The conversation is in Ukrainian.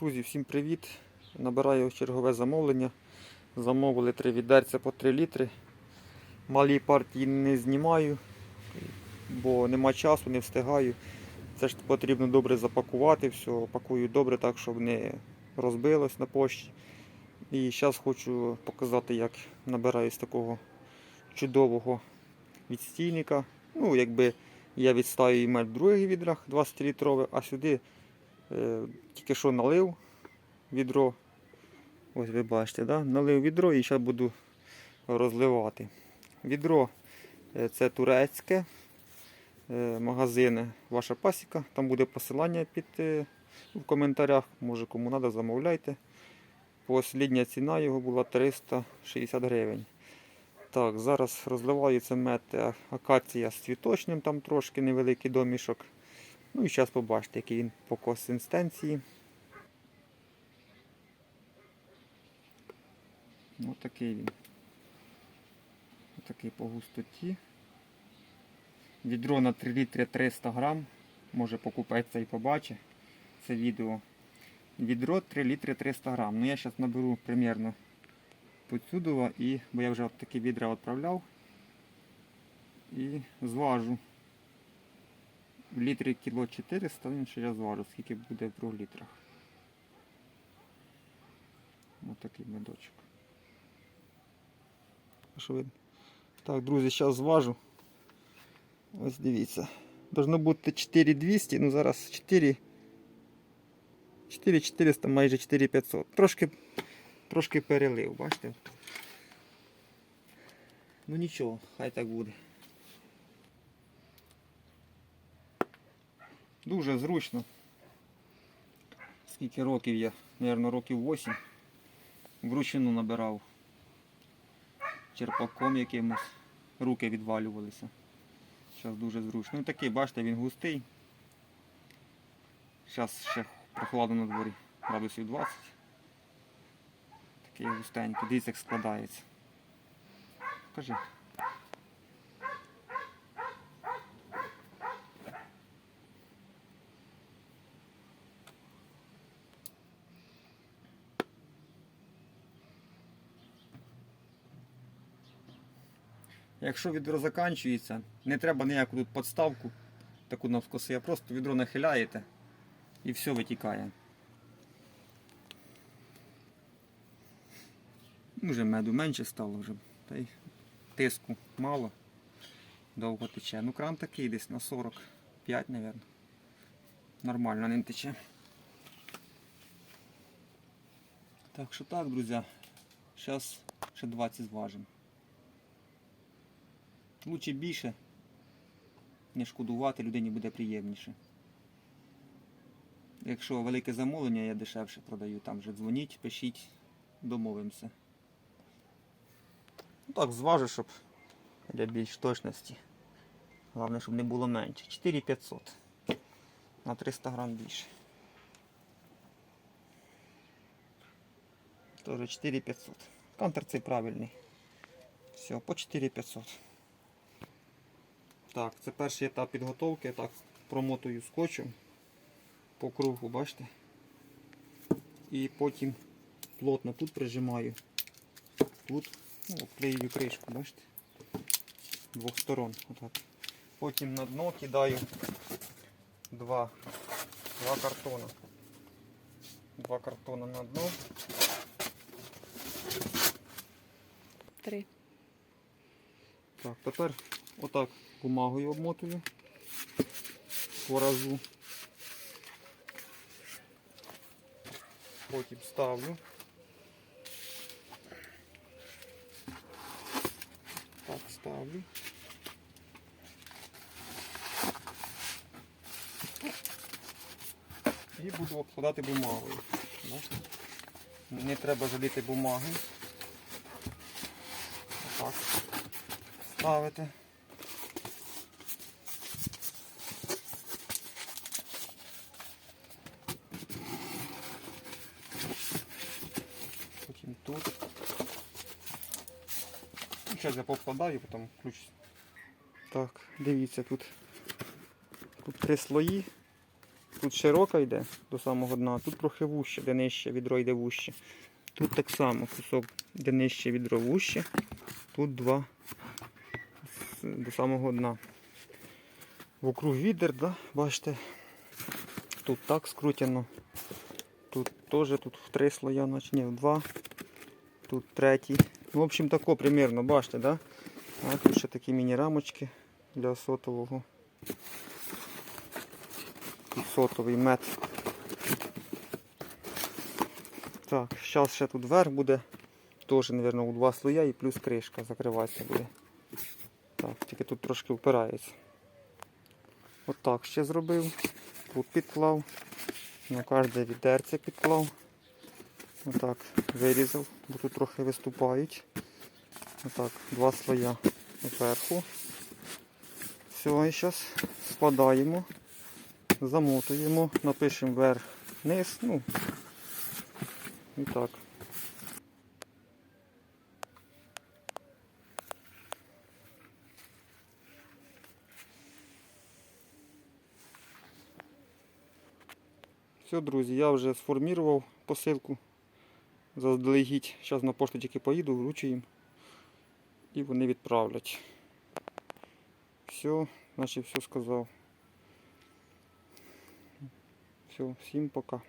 Друзі, всім привіт! Набираю чергове замовлення. Замовили три відерця по 3 літри. Малі партії не знімаю, бо нема часу, не встигаю. Це ж потрібно добре запакувати, все, пакую добре так, щоб не розбилось на пошті. І зараз хочу показати, як набираю з такого чудового відстійника. Ну, якби я відстаю мель в других відрах 20 літрове, а сюди Тільки що налив відро. Ось ви бачите, да? налив відро і зараз буду розливати. Відро е, це турецьке. е, Магазини Ваша пасіка. Там буде посилання під е, в коментарях. Може кому треба, замовляйте. Послідня ціна його була 360 гривень. Так, зараз розливаю це мед е, акація з цвіточним, там трошки невеликий домішок. Ну і зараз побачите, який він по консистенції. Ось такий він. Ось такий по густоті. Відро на 3 літри 300 грам. Може покупець і побачить це відео. Відро 3 літри 300 грам. Ну я зараз наберу примерно поцюдова бо я вже от такі відра відправляв. І зважу. В літрі кіло 400, він ще я зважу, скільки буде в 2 літрах. Ось такий медочок. Що видно? Так, друзі, зараз зважу. Ось дивіться. Должно бути 4200, ну зараз 4. 4400, майже 4500. Трошки, трошки перелив, бачите? Ну нічого, хай так буде. Дуже зручно. Скільки років я, мабуть, років 8 вручину набирав черпаком якимось, руки відвалювалися. Зараз дуже зручно. Ну такий, бачите, він густий. Зараз ще прохладно на дворі, градусів 20. Такий густенький, дивіться, як складається. Кажи. Якщо відро закінчується, не треба ніяку тут подставку, таку навскоси, а просто відро нахиляєте і все витікає. Ну, Вже меду менше стало вже, та й тиску мало, довго тече. Ну кран такий десь на 45, мабуть. Нормально не тече. Так що так, друзі. Зараз ще 20 зважимо. Лучше більше, не шкодувати, людині буде приємніше. Якщо велике замовлення, я дешевше продаю, там вже дзвоніть, пишіть, домовимося. Ну так, зважу, щоб для більш точності. Головне, щоб не було менше. 4500. На 300 грам більше. Тоже 4500. Кантер цей правильний. Все, по 4500. Так, це перший етап підготовки. Я так промотую скотчем по кругу, бачите? І потім плотно тут прижимаю. Тут ну, обклеюю кришку, бачите? З двох сторон. Отак. Потім на дно кидаю два, два картона. Два картона на дно. Три. Так, тепер отак бумагою обмотую по разу. Потім ставлю. Так, ставлю. І буду обкладати бумагою. Бачите? Не треба жаліти бумаги. Отак. Ставити. Потім тут. Ну, Зараз я повкладаю, потім ключ. Так, дивіться, тут, тут три слої. тут широка йде до самого дна, тут трохи вуще, де нижче, відро йде вуще. Тут так само кусок, де нижче відро вуще, тут два до самого дна. Вокруг відер, да? бачите, тут так скрутено. Тут теж тут в три слоя, значить, ні, в два. Тут третій. В общем, тако примерно, бачите, да? А тут ще такі міні-рамочки для сотового. Сотовий мед. Так, зараз ще тут верх буде. Теж, мабуть, у два слоя і плюс кришка закриватися буде. Так, тільки тут трошки впирається. Отак ще зробив. Тут підклав. На кожне відерце підклав. Отак вирізав, бо тут трохи виступають. Отак, два слоя зверху. Все, і зараз складаємо, замотуємо, напишемо вверх, вниз, ну і так. Все, друзі, я вже сформував посилку. Заздалегідь. Зараз на пошту тільки поїду, вручу їм. І вони відправлять. Все, значить все сказав. Все, всім пока.